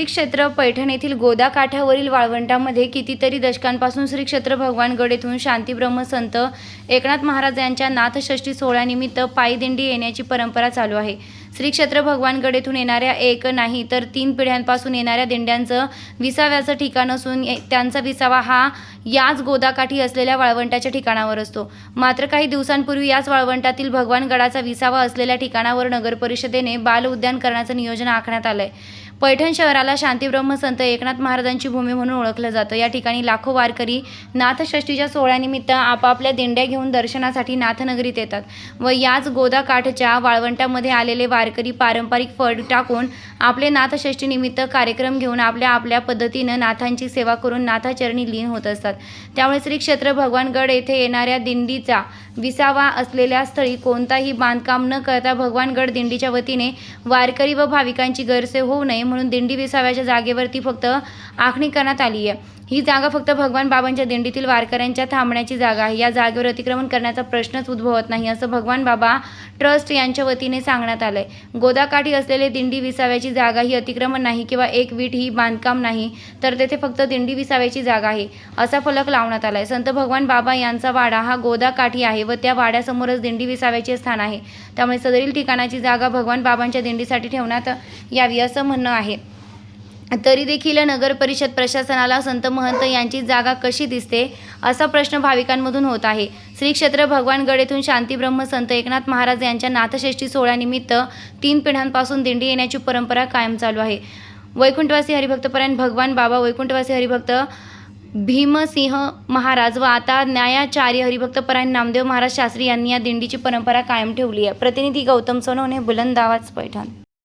क्षेत्र पैठण येथील गोदा काठावरील वाळवंटामध्ये कितीतरी दशकांपासून श्री क्षेत्र भगवानगड येथून शांतीब्रह्म संत एकनाथ महाराज यांच्या नाथषष्ठी सोहळ्यानिमित्त पायदिंडी येण्याची परंपरा चालू आहे. श्री क्षेत्र भगवानगड येथून येणाऱ्या एक नाही तर तीन पिढ्यांपासून येणाऱ्या दिंड्यांचं विसाव्याचं ठिकाण असून ए- त्यांचा विसावा हा याच गोदाकाठी असलेल्या वाळवंटाच्या ठिकाणावर असतो. मात्र काही दिवसांपूर्वी याच वाळवंटातील भगवानगडाचा विसावा असलेल्या ठिकाणावर नगर परिषदेने बाल उद्यान करण्याचं नियोजन आखण्यात आलं आहे पैठण शहराला शांतीब्रह्म संत एकनाथ महाराजांची भूमी म्हणून ओळखलं जातं. या ठिकाणी लाखो वारकरी नाथषष्टीच्या सोहळ्यानिमित्त आपापल्या दिंड्या घेऊन दर्शनासाठी नाथनगरीत येतात व याच गोदाकाठच्या वाळवंटामध्ये आलेले वारकरी पारंपरिक फळ टाकून आपले नाथषष्टीनिमित्त कार्यक्रम घेऊन आपल्या आपल्या पद्धतीनं नाथांची सेवा करून नाथाचरणी लीन होत असतात. त्यामुळे श्री क्षेत्र भगवानगड येथे येणाऱ्या दिंडीचा विसावा असलेल्या स्थळी कोणताही बांधकाम न करता भगवानगड दिंडीच्या वतीने वारकरी व भाविकांची गैरसोय होऊ नये म्हणून दिंडी विसाव्याच्या जागेवरती फक्त आखणी करण्यात आली आहे. ही जागा फक्त भगवान बाबांच्या दिंडीतील वारकऱ्यांच्या थांबण्याची जागा आहे. या जागेवर अतिक्रमण करण्याचा प्रश्नच उद्भवत नाही असं भगवान बाबा ट्रस्ट यांच्या वतीने सांगण्यात आलंय. गोदाकाठी असलेले दिंडी विसाव्याची जागा ही अतिक्रमण नाही किंवा एक वीट ही बांधकाम नाही तर तेथे फक्त दिंडी विसाव्याची जागा आहे असा फलक लावण्यात आलाय. संत भगवान बाबा यांचा वाडा हा गोदाकाठी आहे व त्या वाड्यासमोरच दिंडी विसाव्याचे स्थान आहे. त्यामुळे सदरील ठिकाणाची जागा भगवान बाबांच्या दिंडीसाठी ठेवण्यात यावी असं म्हणणं आहे. आहे. तरी देखील नगर परिषद प्रशासनाला संत महंत यांची जागा कशी दिसते असा प्रश्न भाविकांमधून होत आहे. श्री क्षेत्र भगवानगड येथून शांतीब्रह्म संत एकनाथ महाराज यांच्या नाथषष्ठी सोहळ्यानिमित्त तीन पिढ्यांपासून दिंडी येण्याची परंपरा कायम चालू आहे. वैकुंठवासी हरिभक्तपरायण भगवान बाबा वैकुंठवासी हरिभक्त भीमसिंह महाराज व आता न्यायाचार्य हरिभक्तपरायण नामदेव महाराज शास्त्री यांनी या दिंडीची परंपरा कायम ठेवली आहे. प्रतिनिधी गौतम सोनवणे बुलंद आवाज पैठण.